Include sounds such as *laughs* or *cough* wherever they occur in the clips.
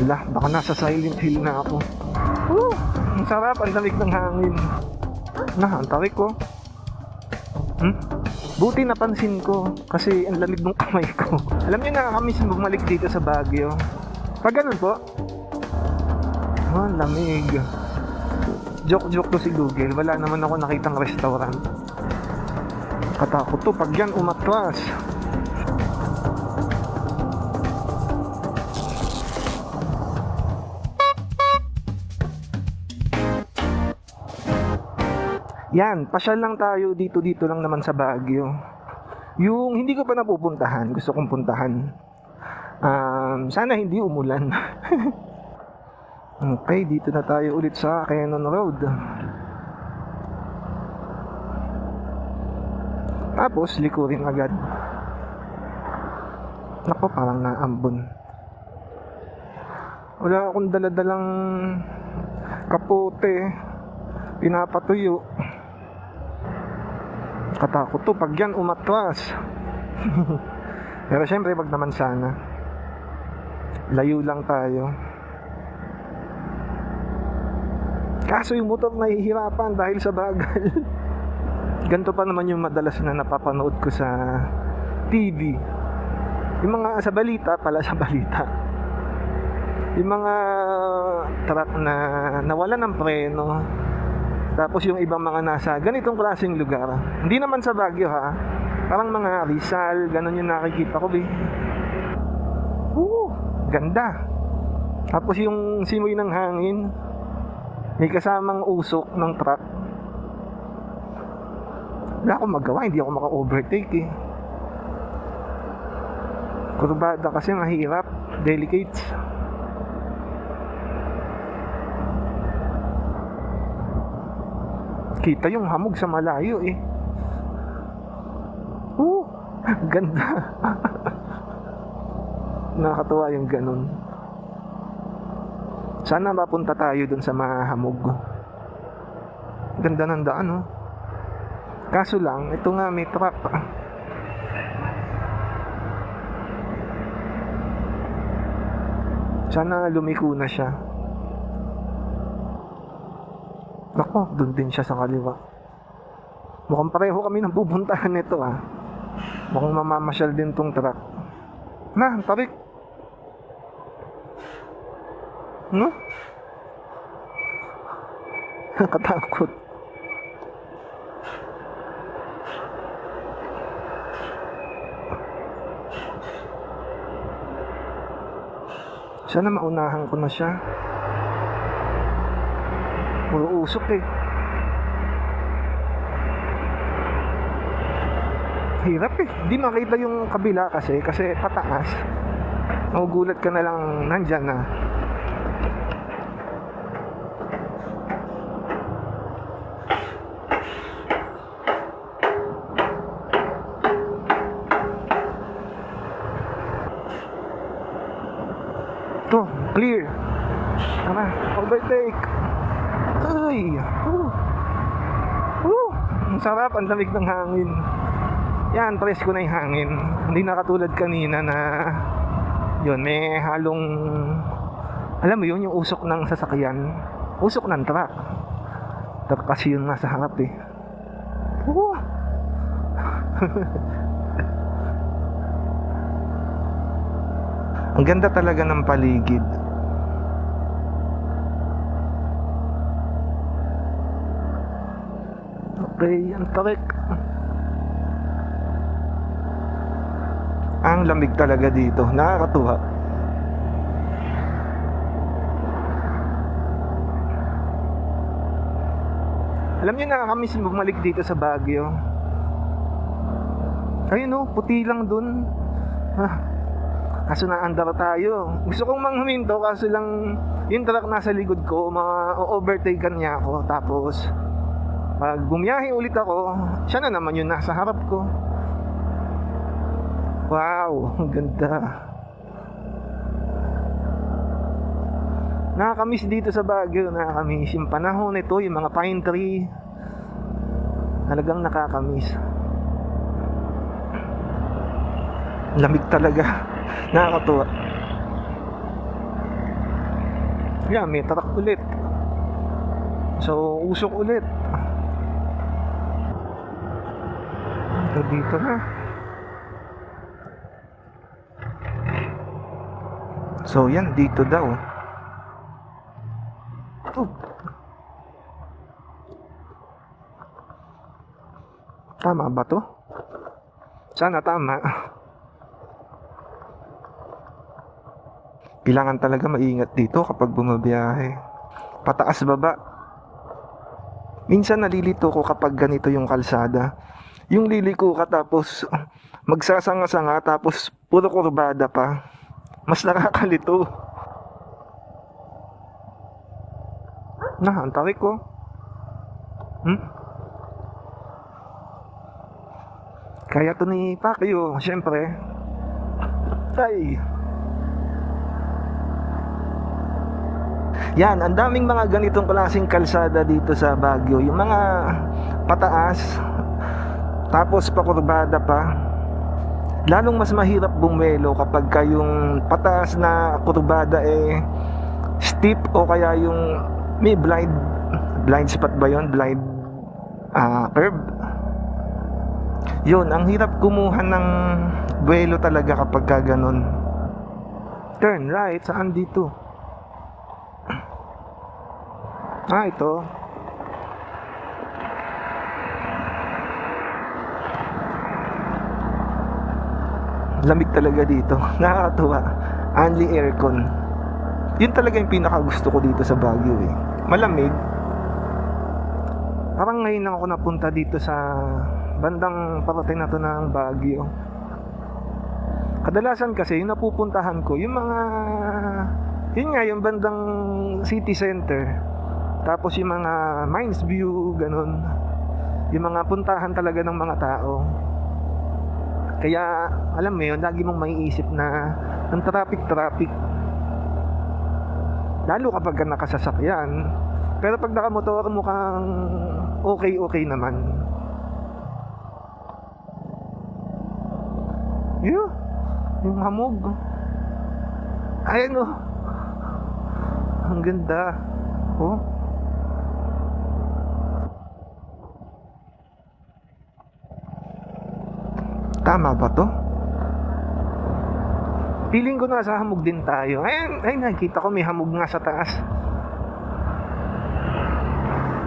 Ala, baka nasa Silent Hill na ako. Woo! Ang sarap, ang lamig ng hangin. Na, ang tarik ko. Hmm? Buti napansin ko kasi ang lamig ng kamay ko. *laughs* Alam niyo nakakamiss bumalik dito sa Baguio. Pag ganun po, oh, lamig. Joke-joke to si Google. Wala naman ako nakitang restaurant. Katakot to pag yan umatras. Yan, pasyal lang tayo dito-dito lang naman sa Baguio. Yung hindi ko pa napupuntahan, gusto kong puntahan. Um, sana hindi umulan. *laughs* okay, dito na tayo ulit sa Cannon Road. Tapos, likurin agad. Nako, parang naambon. Wala akong daladalang kapote. Pinapatuyo. Katakot to pag yan umatras. *laughs* Pero syempre, wag naman sana. Layo lang tayo. Kaso yung motor nahihirapan dahil sa bagal. *laughs* Ganto pa naman yung madalas na napapanood ko sa TV. Yung mga sa balita pala sa balita. Yung mga truck na nawala ng preno. Tapos yung ibang mga nasa ganitong klaseng lugar. Hindi naman sa Baguio ha. Parang mga Rizal, ganun yung nakikita ko eh. Oo, ganda. Tapos yung simoy ng hangin, may kasamang usok ng truck. Wala akong magawa, hindi ako maka-overtake eh. Kurbada kasi mahirap, delicate. Kita yung hamog sa malayo eh. Oo, ganda. *laughs* Nakakatuwa yung ganun. Sana mapunta tayo dun sa mga hamog. Ganda ng daan oh. Kaso lang, ito nga may truck. Sana lumiko na siya. Nako, doon din siya sa kaliwa. Mukhang pareho kami ng pupuntahan nito ah. Mukhang mamamasyal din tong truck. Na, tarik. No? *laughs* Nakatakot. Sana maunahan ko na siya. Puro usok eh. Hirap eh. Di makita yung kabila kasi, kasi pataas. Magugulat ka na lang nandyan na. To, clear. Tara, overtake. Ay, uh, uh, ang sarap, ang lamig ng hangin. Yan, press ko na yung hangin. Hindi na katulad kanina na yun, may halong alam mo yun, yung usok ng sasakyan. Usok ng truck. Truck kasi yun nasa harap eh. Uh. *laughs* Ang ganda talaga ng paligid. Okay, ang tarik. Ang lamig talaga dito. Nakakatuwa. Alam niyo nakakamiss bumalik dito sa Baguio. Ayun oh, puti lang dun. Ah, kaso naandar tayo. Gusto kong manghuminto kaso lang yung truck nasa likod ko, ma-overtaken niya ako. Tapos, pag bumiyahe ulit ako, siya na naman yung nasa harap ko. Wow, ang ganda. Nakakamiss dito sa Baguio, nakakamiss. Yung panahon nito, yung mga pine tree, talagang nakakamiss. Lamig talaga. *laughs* Nakakatuwa. Yan, may truck ulit. So, usok ulit. Ito dito na. So, yan, dito daw. Oh. Tama ba to? Sana tama. Kailangan talaga maingat dito kapag bumabiyahe. Pataas baba. Minsan nalilito ko kapag ganito yung kalsada. Yung liliko ka tapos magsasanga-sanga tapos puro kurbada pa. Mas nakakalito. Na, ang ko. Hmm? Kaya to ni Pacquiao, syempre. Ay. Yan, ang daming mga ganitong klaseng kalsada dito sa Baguio. Yung mga pataas, tapos pakurbada pa. Lalong mas mahirap bumelo kapag ka yung pataas na kurbada eh steep o kaya yung may blind blind spot ba yon blind ah, curve yun ang hirap kumuha ng buwelo talaga kapag ka ganun. Turn right saan dito? Ah ito lamig talaga dito. *laughs* Nakakatuwa. Only aircon. Yun talaga yung pinaka gusto ko dito sa Baguio eh. Malamig. Parang ngayon ako napunta dito sa bandang parating na to ng Baguio. Kadalasan kasi yung napupuntahan ko yung mga yun nga yung bandang city center. Tapos yung mga Mines View ganun. Yung mga puntahan talaga ng mga tao kaya, alam mo yun, lagi mong maiisip na ang traffic-traffic. Lalo kapag ka nakasasakyan. Pero pag nakamotor, mukhang okay-okay naman. Yun. Yung hamog. Ayan o. Ang ganda. Oh. Tama ba to? Feeling ko nasa hamog din tayo. Ayun, ay nakikita ko may hamog nga sa taas.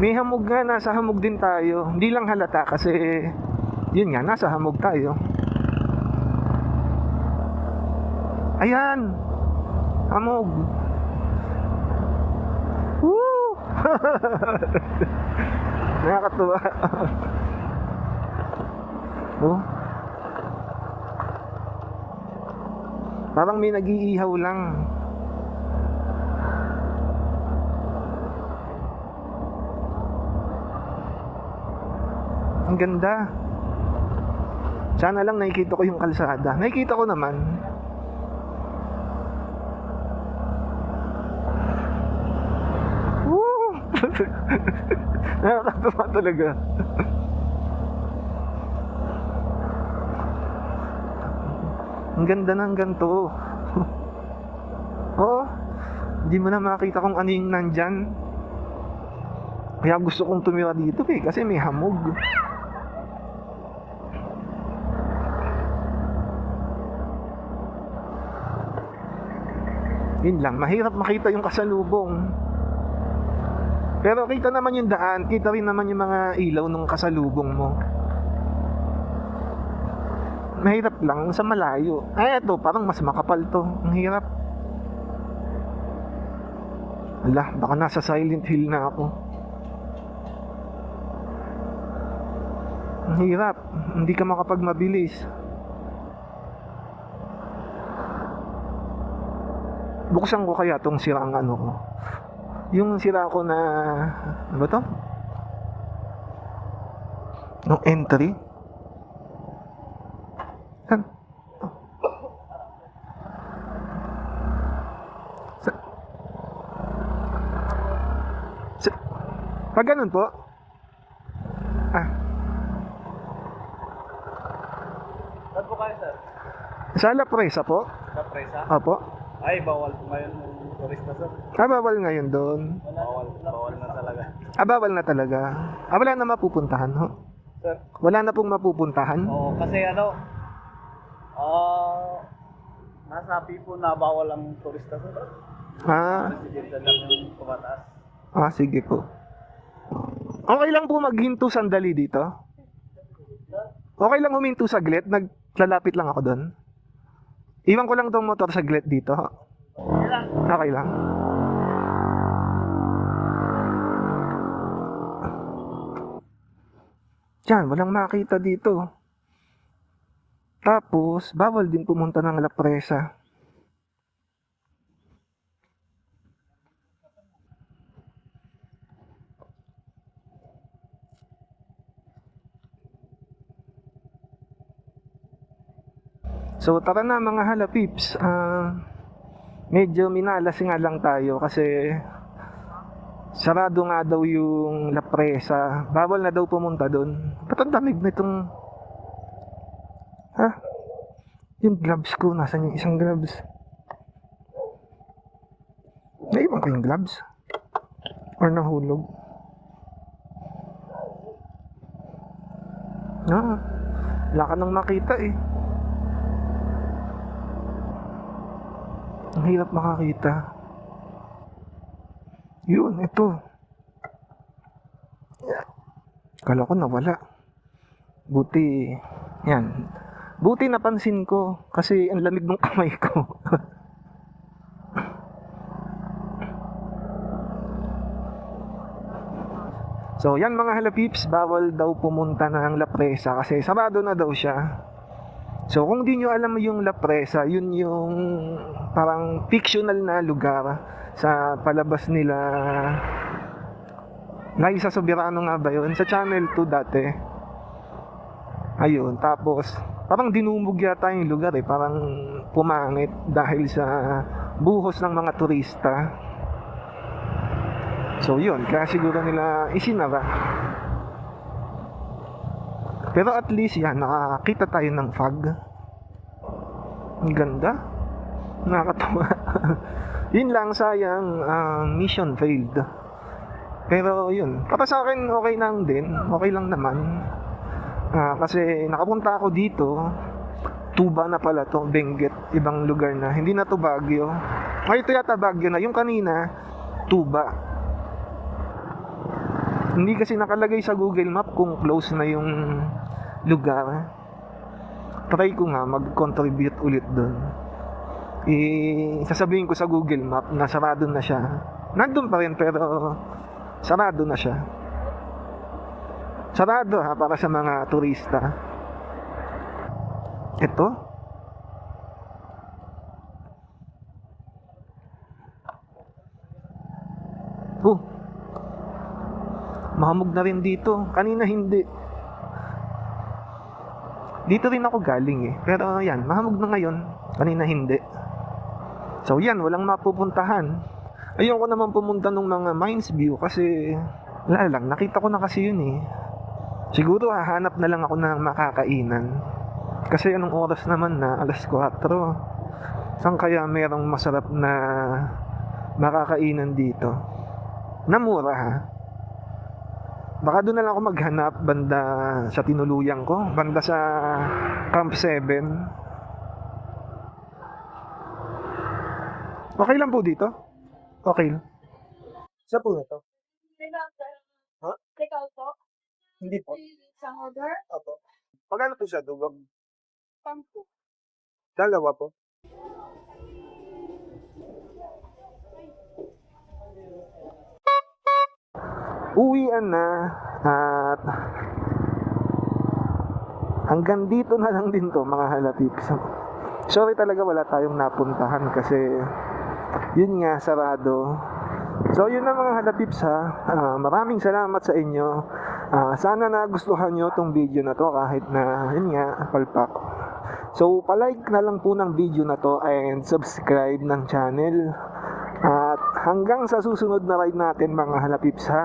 May hamog nga, nasa hamog din tayo. Hindi lang halata kasi yun nga, nasa hamog tayo. Ayan! Hamog! Woo! *laughs* Nakakatuwa. *laughs* oh. Parang may nag-iihaw lang. Ang ganda. Sana lang nakikita ko yung kalsada. Nakikita ko naman. Woo! *laughs* Nakakatawa talaga. Ang ganda ng ganito. *laughs* Oo. Hindi mo na makita kung ano yung nandyan. Kaya gusto kong tumira dito eh, kasi may hamog. Yun lang, mahirap makita yung kasalubong. Pero kita naman yung daan, kita rin naman yung mga ilaw ng kasalubong mo mahirap lang sa malayo. Ay, ito, parang mas makapal to. Ang hirap. Ala, baka nasa Silent Hill na ako. Ang hirap. Hindi ka makapagmabilis. Buksan ko kaya tong sirang ano ko. Yung sira ko na... Ano ba to? No entry? Pag ganun po? Ah, Saan po kayo, sir? sa La Presa po? Sa presa? Opo. Ay, bawal po ngayon. turista sir. Ah, bawal ngayon doon. Bawal, bawal na talaga. Ah, bawal na talaga. Ah, wala na mapupuntahan, ho? Sir, Wala na pong mapupuntahan? oo, kasi ano, ah, nasabi po na bawal ang turista sir. Ah, Residente lang yung pumataas. ah, sige po. Okay lang po maghinto sandali dito? Okay lang huminto saglit? Naglalapit lang ako doon? Iwan ko lang tong motor saglit dito. Okay lang. Diyan, walang makita dito. Tapos, bawal din pumunta ng La Presa. So tara na mga halapips. Ah, medyo minalas nga lang tayo kasi sarado nga daw yung La Presa. Bawal na daw pumunta doon. Ba't ang damig nitong... Ha? Yung gloves ko, nasan yung isang gloves? Naiwan ko yung gloves? Or nahulog? Ah, wala ka nang makita eh. Ang hirap makakita. Yun, ito. Kala ko nawala. Buti, yan. Buti napansin ko kasi ang lamig ng kamay ko. *laughs* so, yan mga halapips, bawal daw pumunta ng La Presa kasi sarado na daw siya. So kung di nyo alam yung La Presa, yun yung parang fictional na lugar sa palabas nila Liza Soberano nga ba yun? Sa Channel 2 dati. Ayun, tapos parang dinumog yata yung lugar eh. Parang pumangit dahil sa buhos ng mga turista. So yun, kaya siguro nila isinara. Pero at least yan, nakakita tayo ng fog. Ang ganda. Nakakatawa. *laughs* yun lang, sayang, ah, mission failed. Pero yun, para sa akin okay lang din. Okay lang naman. Ah, kasi nakapunta ako dito. Tuba na pala to, Benguet, ibang lugar na. Hindi na to Baguio. Ay, ito yata Baguio na. Yung kanina, Tuba. Hindi kasi nakalagay sa Google Map kung close na yung lugar. Try ko nga mag-contribute ulit doon. Eh, sasabihin ko sa Google Map na sarado na siya. Nandun pa rin pero sarado na siya. Sarado ha para sa mga turista. Ito? Oh, Mahamog na rin dito. Kanina hindi. Dito rin ako galing eh. Pero yan, mahamog na ngayon. Kanina hindi. So yan, walang mapupuntahan. Ayoko naman pumunta ng mga Mines View kasi wala lang, nakita ko na kasi yun eh. Siguro hahanap na lang ako ng makakainan. Kasi anong oras naman na, alas 4. Saan kaya merong masarap na makakainan dito? Na mura ha? Baka doon na lang ako maghanap banda sa tinuluyan ko, banda sa Camp 7. Okay lang po dito? Okay lang. Sa po na to? Ha? Take out po. Hindi po. Isang order. Opo. Magkano po siya? Dugag? Pampo. Dalawa po. Uwian na at hanggang dito na lang din to mga halapips. Sorry talaga wala tayong napuntahan kasi yun nga sarado. So yun na mga halapips ha. Ah, maraming salamat sa inyo. Ah, sana nagustuhan nyo tong video na to kahit na yun nga palpak. So palike na lang po ng video na to and subscribe ng channel. At hanggang sa susunod na ride natin mga halapips ha.